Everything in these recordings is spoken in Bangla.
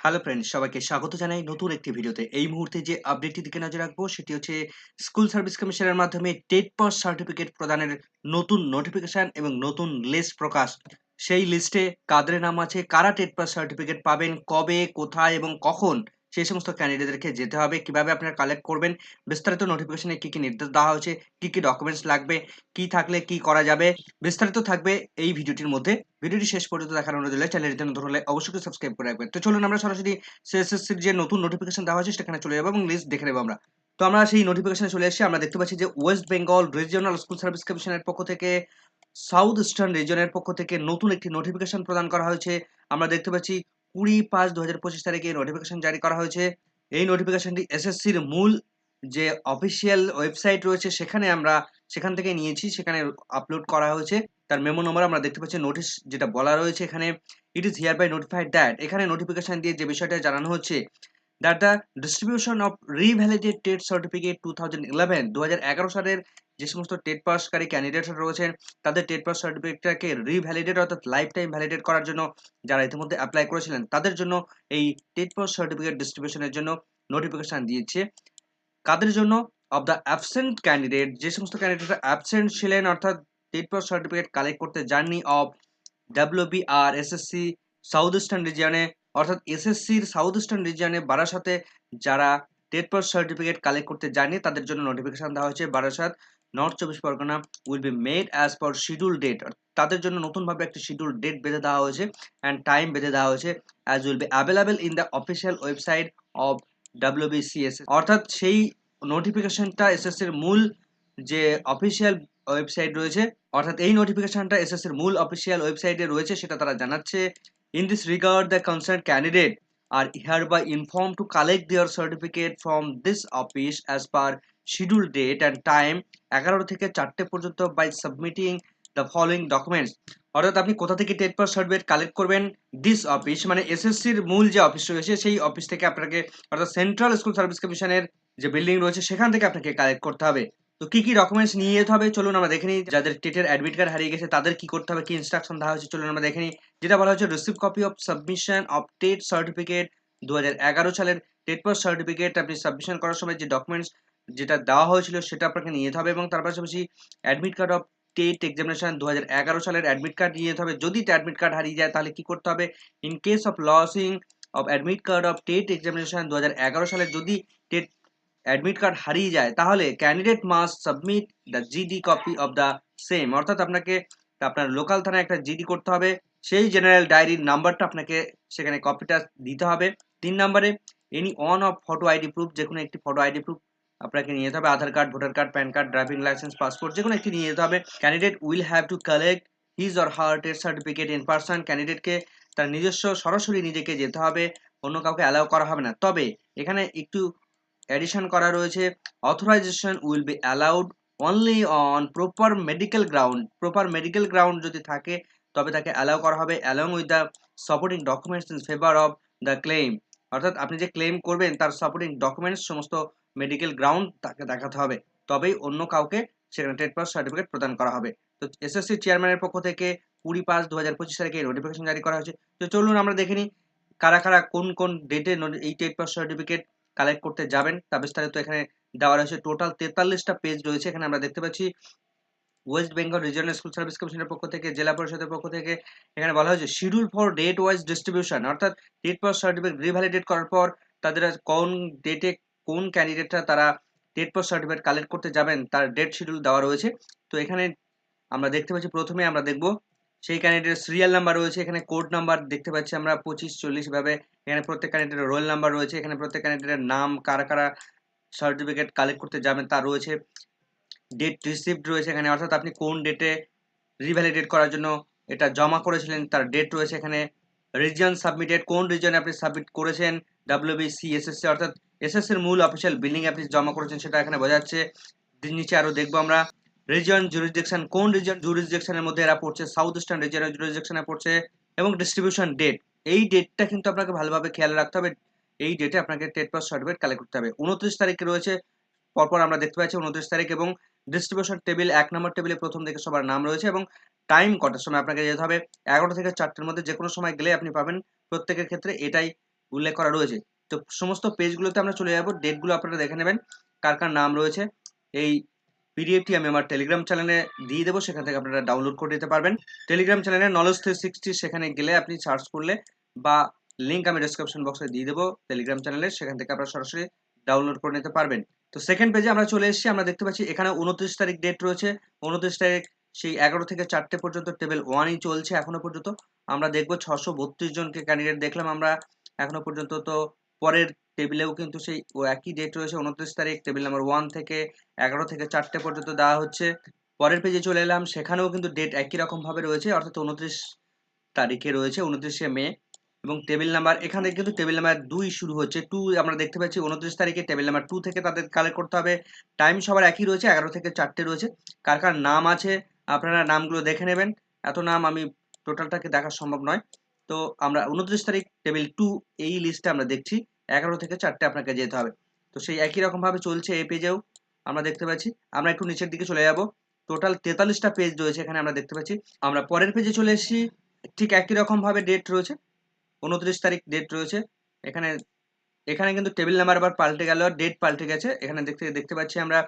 হ্যালো ফ্রেন্ড সবাইকে স্বাগত জানাই নতুন একটি ভিডিওতে। এই মুহূর্তে যে আপডেটটি দিকে নজর রাখব, সেটি হচ্ছে স্কুল সার্ভিস কমিশনের মাধ্যমে টেট পাস সার্টিফিকেট প্রদানের নতুন নোটিফিকেশন এবং নতুন লিস্ট প্রকাশ। সেই লিস্টে কাদের নাম আছে, কারা টেট পাস সার্টিফিকেট পাবেন, কবে, কোথায় এবং কখন? সেই সমস্ত ক্যান্ডিডেটদেরকে যেতে হবে। কীভাবে আপনারা কালেক্ট করবেন? বিস্তারিত নোটিফিকেশনে কি কি নির্দেশ দেওয়া হয়েছে? কি কি ডকুমেন্টস লাগবে? কি থাকলে কি করা যাবে? বিস্তারিত থাকবে এই ভিডিওটির মধ্যে। ভিডিওটি শেষ পর্যন্ত দেখার অনুরোধ রইলে। চ্যানেলটি নতুন হলে অবশ্যই সাবস্ক্রাইব করে রাখবেন। তো চলুন আমরা সরাসরি সিএসএসসির যে নতুন নোটিফিকেশন দেওয়া হয়েছে, সেখানে চলে যাব এবং লিস্ট দেখে নেব আমরা। তো আমরা সেই নোটিফিকেশনে চলে এসেছি। আমরা দেখতে পাচ্ছি যে West Bengal regional school service কমিশনের পক্ষ থেকে সাউথ ইস্টার্ন রিজনের পক্ষ থেকে নতুন একটি নোটিফিকেশন প্রদান করা হয়েছে। আমরা দেখতে পাচ্ছি কুড়ি পাঁচ দু হাজার পঁচিশ তারিখে এই নোটিফিকেশন জারি করা হয়েছে। এই নোটিফিকেশনটি এসএসসির মূল যে অফিসিয়াল ওয়েবসাইট রয়েছে, সেখানে আমরা সেখান থেকে নিয়েছি, সেখানে আপলোড করা হয়েছে। তার মেমো নম্বর আমরা দেখতে পাচ্ছি নোটিশ যেটা বলা রয়েছে এখানে। It is here by notified that এখানে নোটিফিকেশন দিয়ে যে বিষয়টা জানানো হচ্ছে that the distribution of revalidated TET certificate two thousand eleven দু হাজার এগারো সালের যে সমস্ত টেট পাসকারী ক্যান্ডিডেট রয়েছেন, তাদের টেট পাস সার্টিফিকেটটাকে রিভ্যালিডেট অর্থাৎ লাইফ টাইম ভ্যালিডেট করার জন্য যারা ইতিমধ্যে অ্যাপ্লাই করেছিলেন, তাদের জন্য এই টেট পাস সার্টিফিকেট ডিস্ট্রিবিউশনের জন্য নোটিফিকেশন দিয়েছে। কাদের জন্য? অফ দ্য অ্যাবসেন্ট ক্যান্ডিডেট যে সমস্ত ক্যান্ডিডেট অ্যাবসেন্ট ছিলেন, অর্থাৎ টেট পাস সার্টিফিকেট কালেক্ট করতে যাননি of WB R SSC south eastern রিজিয়নে অর্থাৎ এসএসসির সাউথ ইস্টার্ন রিজিয়নে বারাসাতে যারা টেট পাস সার্টিফিকেট কালেক্ট করতে যায়নি, তাদের জন্য নোটিফিকেশন দেওয়া হয়েছে। বারাসাত নর্থ চব্বিশ Pargana will be made as per schedule date তাদের জন্য নতুনভাবে একটি শিডিউল ডেট বেঁধে দেওয়া হয়েছে অ্যান্ড টাইম বেঁধে দেওয়া হয়েছে as will be available in the official website of WBCS অর্থাৎ সেই নোটিফিকেশনটা এসএসসির মূল যে অফিসিয়াল ওয়েবসাইট রয়েছে, অর্থাৎ এই নোটিফিকেশনটা এসএসসির মূল অফিসিয়াল ওয়েবসাইটে রয়েছে, সেটা তারা জানাচ্ছে। This regard the concern candidate are hereby inform to collect their certificate from this office as per schedule date and time এগারো থেকে চারটে পর্যন্ত by submitting the following documents অর্থাৎ আপনি কোথা থেকে টেট পাস সার্টিফিকেট কালেক্ট করবেন? দিস অফিস মানে এসএসসির মূল যে অফিস রয়েছে, সেই অফিস থেকে আপনাকে, অর্থাৎ সেন্ট্রাল স্কুল সার্ভিস কমিশনের যে বিল্ডিং রয়েছে, সেখান থেকে আপনাকে কালেক্ট করতে হবে। তো কি কি ডকুমেন্টস নিয়ে যেতে হবে? চলুন আমরা দেখে নিই। যাদের টেটের অ্যাডমিট কার্ড হারিয়ে গেছে, তাদের কি করতে হবে? কি ইনস্ট্রাকশন দেওয়া হয়েছে? চলুন আমরা দেখে নিই। যেটা বলা হচ্ছে receive copy of submission of TET certificate দু এগারো সালের টেট পাস সার্টিফিকেট আপনি সাবমিশন করার সময় যে ডকুমেন্টস যেটা দেওয়া হয়েছিল, সেটা আপনাকে নিয়ে যেতে হবে এবং তার পাশাপাশি admit card of TET examination দু এগারো সালের অ্যাডমিট কার্ড নিয়ে যেতে হবে। যদি অ্যাডমিট কার্ড হারিয়ে যায়, তাহলে কি করতে হবে? In case of losing of admit card of TET examination দু সালের যদি টেট অ্যাডমিট কার্ড হারিয়ে যায়, তাহলে candidate must submit the GD copy of the same অর্থাৎ আপনাকে, আপনার লোকাল থানায় একটা জিডি করতে হবে, সেই জেনারেল ডায়েরির নাম্বারটা আপনাকে সেখানে কপিটা দিতে হবে। তিন নম্বরে any one of photo ID proof যে কোনো একটি ফটো আইডি প্রুফ আপনাকে নিয়ে যেতে হবে। Aadhaar card, voter card, PAN card driving licence passport যে কোনো একটি নিয়ে যেতে হবে। Candidate will have to collect his or her test certificate in person ক্যান্ডিডেটকে তার নিজস্ব সরাসরি নিজেকে যেতে হবে, অন্য কাউকে অ্যালাউ করা হবে না। তবে, এখানে একটু অ্যাডিশন করা রয়েছে authorisation will be allowed only on proper medical ground proper medical ground যদি থাকে, তবে তাকে অ্যালাউ করা হবে along with the supporting documents in favour of the claim অর্থাৎ আপনি যে ক্লেম করবেন, তার সাপোর্টিং ডকুমেন্টস সমস্ত মেডিকেল গ্রাউন্ড তাকে দেখাতে হবে। তবেই অন্য কাউকে সেখানে টেট পাস সার্টিফিকেট প্রদান করা হবে। তো এসএসসি চেয়ারম্যানের পক্ষ থেকে কুড়ি পাঁচ দু হাজার পঁচিশ তারিখে নোটিফিকেশন জারি করা হয়েছে। তো চলুন আমরা দেখে নিই কারা কারা কোন কোন ডেটে এই টেট পাস সার্টিফিকেট কালেক্ট করতে যাবেন। তা বিস্তারিত এখানে দেওয়া রয়েছে। টোটাল তেতাল্লিশটা পেজ রয়েছে। এখানে আমরা দেখতে পাচ্ছি West Bengal regional school service কমিশনের পক্ষ থেকে, জেলা পরিষদের পক্ষ থেকে এখানে বলা হয়েছে schedule for date wise distribution অর্থাৎ ডেট পাস সার্টিফিকেট রিভ্যালিডেট করার পর তাদের কোন ডেটে কোন ক্যান্ডিডেটরা তারা ডেট পাস সার্টিফিকেট কালেক্ট করতে যাবেন, তার ডেট শিডিউল দেওয়া রয়েছে। তো এখানে আমরা দেখতে পাচ্ছি, প্রথমে আমরা দেখব, সেই ক্যান্ডিডেটের সিরিয়াল নাম্বার রয়েছে। এখানে কোড নাম্বার দেখতে পাচ্ছি আমরা পঁচিশ, চল্লিশ ভাবে এখানে প্রত্যেক ক্যান্ডিডেটের রোল নাম্বার রয়েছে। এখানে প্রত্যেক ক্যান্ডিডেটের নাম, কারা কারা সার্টিফিকেট কালেক্ট করতে যাবেন তা রয়েছে। ডেট রিসিভড রয়েছে এখানে। অর্থাৎ আপনি কোন ডেটে রিভ্যালিডেট করার জন্য এটা জমা করেছিলেন তার ডেট রয়েছে এখানে। রিজন সাবমিটেড কোন রিজনে আপনি সাবমিট করেছেন? ডাব্লিউবিসি এসএসসি অর্থাৎ এসএসসির মূল অফিসিয়াল বিল্ডিং আপনি জমা করেছেন সেটা এখানে বোঝাচ্ছে। নিচে আরও দেখব আমরা। রিজন জুরিসডিকশন কোন রিজন জুরিসডিকশনের মধ্যে এরা পড়ছে? সাউথ ইস্টার্ন রিজনের জুরিসডিকশনে পড়ছে। এবং ডিস্ট্রিবিউশন ডেট এই ডেটটা কিন্তু আপনাকে ভালোভাবে খেয়াল রাখতে হবে। এই ডেটে আপনাকে টেট পাস সার্টিফিকেট কালেক্ট করতে হবে। উনত্রিশ তারিখে রয়েছে, পরপর আমরা দেখতে পাচ্ছি উনত্রিশ তারিখ এবং ডিস্ট্রিবিউশন টেবিল এক নম্বর টেবিলে প্রথম দিকে সবার নাম রয়েছে এবং টাইম কটার সময় আপনাকে যেতে হবে? এগারোটা থেকে চারটের মধ্যে যে কোনো সময় গেলে আপনি পাবেন। প্রত্যেকের ক্ষেত্রে এটাই উল্লেখ করা রয়েছে। তো সমস্ত পেজগুলোতে আমরা চলে যাব। ডেটগুলো আপনারা দেখে নেবেন। কার কার নাম রয়েছে? এই পিডিএফটি আমি আমার টেলিগ্রাম চ্যানেলে দিয়ে দেবো, সেখান থেকে আপনারা ডাউনলোড করে নিতে পারবেন। টেলিগ্রাম চ্যানেলে নলেজ থ্রি সিক্সটি সেখানে গেলে আপনি সার্চ করলে বা লিঙ্ক আমি ডিসক্রিপশন বক্সে দিয়ে দেবো টেলিগ্রাম চ্যানেলে সেখান থেকে আপনারা সরাসরি ডাউনলোড করে নিতে পারবেন। তো সেকেন্ড পেজে আমরা চলে এসেছি, আমরা দেখতে পাচ্ছি এখানে উনত্রিশ তারিখ ডেট রয়েছে। উনত্রিশ তারিখ সেই এগারো থেকে চারটে পর্যন্ত টেবিল ওয়ানই চলছে এখনও পর্যন্ত। আমরা দেখব ছশো বত্রিশ জনকে ক্যান্ডিডেট দেখলাম আমরা। এখনও পর্যন্ত তো পরের টেবিলেও কিন্তু সেই একই ডেট রয়েছে উনত্রিশ তারিখ। টেবিল নাম্বার ওয়ান থেকে এগারো থেকে চারটে পর্যন্ত দেওয়া হচ্ছে। পরের পেজে চলে এলাম, সেখানেও কিন্তু ডেট একই রকম ভাবে রয়েছে, অর্থাৎ উনত্রিশ তারিখে রয়েছে, উনত্রিশে মে। এবং টেবিল নাম্বার এখানে কিন্তু টেবিল নাম্বার দুই শুরু হচ্ছে। টু আমরা দেখতে পাচ্ছি উনত্রিশ তারিখে টেবিল নাম্বার টু থেকে তাদের কালেক্ট করতে হবে। টাইম সবার একই রয়েছে, এগারো থেকে চারটে রয়েছে। কার কার নাম আছে, আপনারা নামগুলো দেখে নেবেন। এত নাম আমি টোটালটাকে দেখা সম্ভব নয়। তো আমরা উনত্রিশ তারিখ টেবিল টু এই লিস্টে আমরা দেখছি, এগারো থেকে চারটে আপনাকে যেতে হবে। তো সেই একই রকম ভাবে চলছে এই পেজেও আমরা দেখতে পাচ্ছি। আমরা একটু নিচের দিকে চলে যাব। টোটাল তেতাল্লিশটা পেজ রয়েছে এখানে আমরা দেখতে পাচ্ছি। আমরা পরের পেজে চলে এসেছি, ঠিক একই রকম ভাবে ডেট রয়েছে। উনত্রিশ তারিখ ডেট রয়েছে। এখানে এখানে কিন্তু টেবিল নাম্বার আবার পাল্টে গেল ডেট পাল্টে গেছে। এখানে দেখতে দেখতে পাচ্ছি আমরা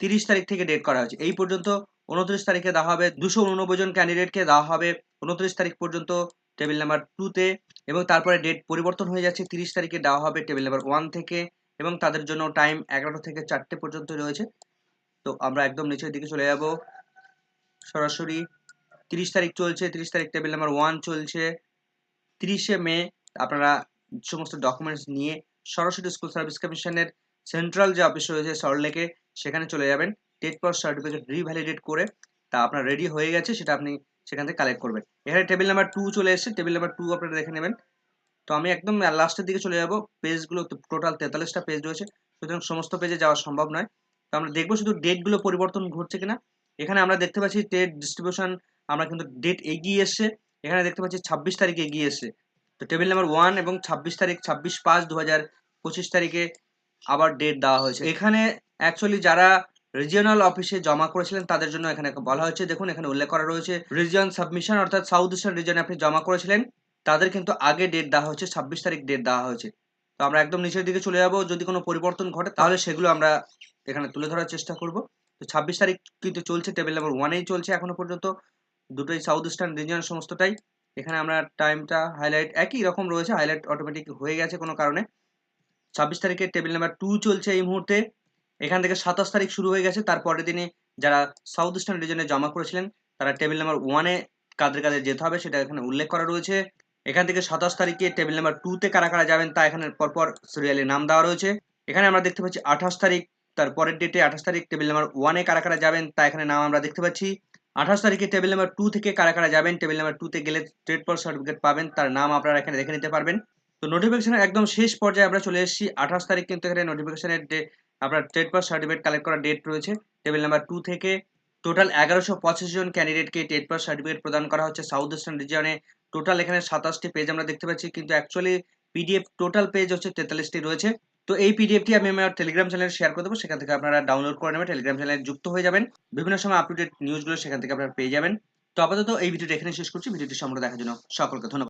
তিরিশ তারিখ থেকে ডেট করা হয়েছে। এই পর্যন্ত উনত্রিশ তারিখে দেওয়া হবে, দুশো উননব্বই জন ক্যান্ডিডেটকে দেওয়া হবে। উনত্রিশ তারিখ পর্যন্ত টেবিল নাম্বার টুতে এবং তারপরে ডেট পরিবর্তন হয়ে যাচ্ছে তিরিশ তারিখে। দেওয়া হবে টেবিল নাম্বার ওয়ান থেকে এবং তাদের জন্য টাইম এগারোটা থেকে চারটে পর্যন্ত রয়েছে। তো আমরা একদম নিচের দিকে চলে যাব। সরাসরি তিরিশ তারিখ চলছে, তিরিশ তারিখ টেবিল নাম্বার ওয়ান চলছে। তিরিশে মে আপনারা সমস্ত ডকুমেন্টস নিয়ে সরাসরি স্কুল সার্ভিস কমিশনের সেন্ট্রাল যে অফিস রয়েছে সল্টলেকে সেখানে চলে যাবেন। টেট পাস সার্টিফিকেট রিভ্যালিডেট করে তা আপনার রেডি হয়ে গেছে, সেটা আপনি সেখান থেকে কালেক্ট করবেন। এখানে টেবিল নাম্বার টু চলে এসেছে টেবিল নাম্বার টু আপনারা দেখে নেবেন। তো আমি একদম লাস্টের দিকে চলে যাব পেজগুলো টোটাল তেতাল্লিশটা পেজ রয়েছে, সুতরাং সমস্ত পেজে যাওয়া সম্ভব নয়। তো আমরা দেখব শুধু ডেটগুলো পরিবর্তন ঘটছে কিনা। এখানে আমরা দেখতে পাচ্ছি ডেট ডিস্ট্রিবিউশন আমরা কিন্তু ডেট এগিয়ে এসছে। এখানে দেখতে পাচ্ছি ছাব্বিশ তারিখে এগিয়ে এসছে। তো টেবিল নাম্বার ওয়ান এবং ছাব্বিশ তারিখ, ছাব্বিশ পাঁচ দু হাজার পঁচিশ তারিখে আবার ডেট দেওয়া হয়েছে। এখানে অ্যাকচুয়ালি যারা রিজিয়নাল অফিসে জমা করেছিলেন, তাদের জন্য এখানে বলা হয়েছে। দেখুন, এখানে উল্লেখ করা রয়েছে রিজিয়ন সাবমিশন অর্থাৎ সাউথ ইস্টার্ন রিজনে আপনি জমা করেছিলেন, তাদের কিন্তু আগে ডেট দেওয়া হয়েছে, ছাব্বিশ তারিখ ডেট দেওয়া হয়েছে। তো আমরা একদম নিচের দিকে চলে যাব, যদি কোনো পরিবর্তন ঘটে, তাহলে সেগুলো আমরা এখানে তুলে ধরার চেষ্টা করব। তো ছাব্বিশ তারিখ কিন্তু চলছে টেবিল নাম্বার ওয়ানেই চলছে এখনও পর্যন্ত। দুটোই সাউথ ইস্টার্ন রিজিয়ন সমস্তটাই। এখানে আমরা টাইমটা হাইলাইট একই রকম রয়েছে হাইলাইট অটোমেটিক হয়ে গেছে কোনো কারণে। ছাব্বিশ তারিখে টেবিল নাম্বার টু চলছে এই মুহূর্তে। এখান থেকে সাতাশ তারিখ শুরু হয়ে গেছে। তারপরের দিনে যারা সাউথ ইস্টার্ন রিজনে জমা করেছিলেন, তারা টেবিল নাম্বার ওয়ানে কাদের কাদের যেতে হবে সেটা এখানে উল্লেখ করা রয়েছে। এখান থেকে সাতাশ তারিখে টেবিল নাম্বার টুতে কারা কারা যাবেন তা এখানে পরপর সিরিয়ালে নাম দেওয়া রয়েছে। এখানে আমরা দেখতে পাচ্ছি আঠাশ তারিখ, তার পরের ডেটে আঠাশ তারিখ টেবিল নাম্বার ওয়ানে কারা কারা যাবেন তা এখানে নাম আমরা দেখতে পাচ্ছি। আঠাশ তারিখে টেবিল নাম্বার টু থেকে কারা কারা যাবেন টেবিল নাম্বার টুতে গেলে ট্রেড পর সার্টিফিকেট পাবেন, তার নাম আপনারা এখানে দেখে নিতে পারবেন। তো নোটিফিকেশনের একদম শেষ পর্যায়ে আমরা চলে এসেছি। আঠাশ তারিখ কিন্তু এখানে নোটিফিকেশনের আপনার ট্রেড পাস সার্টিফিকেট কালেক্ট করার ডেট রয়েছে। টেবিল নাম্বার টু থেকে টোটাল এগারোশো পঁচিশ জন ক্যান্ডিডেটকে টেট পাস সার্টিফিকেট প্রদান করা হচ্ছে সাউথ ইস্টার্ন রিজিয়নে টোটাল এখানে সাতাশটি পেজ আমরা দেখতে পাচ্ছি, কিন্তু অ্যাকচুয়ালি পিডিএফ টোটাল পেজ হচ্ছে তেতাল্লিশটি রয়েছে। তো এই পিডিএফটি আমি আমার টেলিগ্রাম চ্যানেলে শেয়ার করে দেবো, সেখান থেকে আপনারা ডাউনলোড করে নেবেন টেলিগ্রাম চ্যানেলে যুক্ত হয়ে যাবেন। বিভিন্ন সময় আপডেট নিউজগুলো সেখান থেকে আপনারা পেয়ে যাবেন। তো আপাতত এই ভিডিওটি এখানে শেষ করছি, ভিডিওটি সম্পূর্ণ দেখার জন্য সকলকে ধন্যবাদ।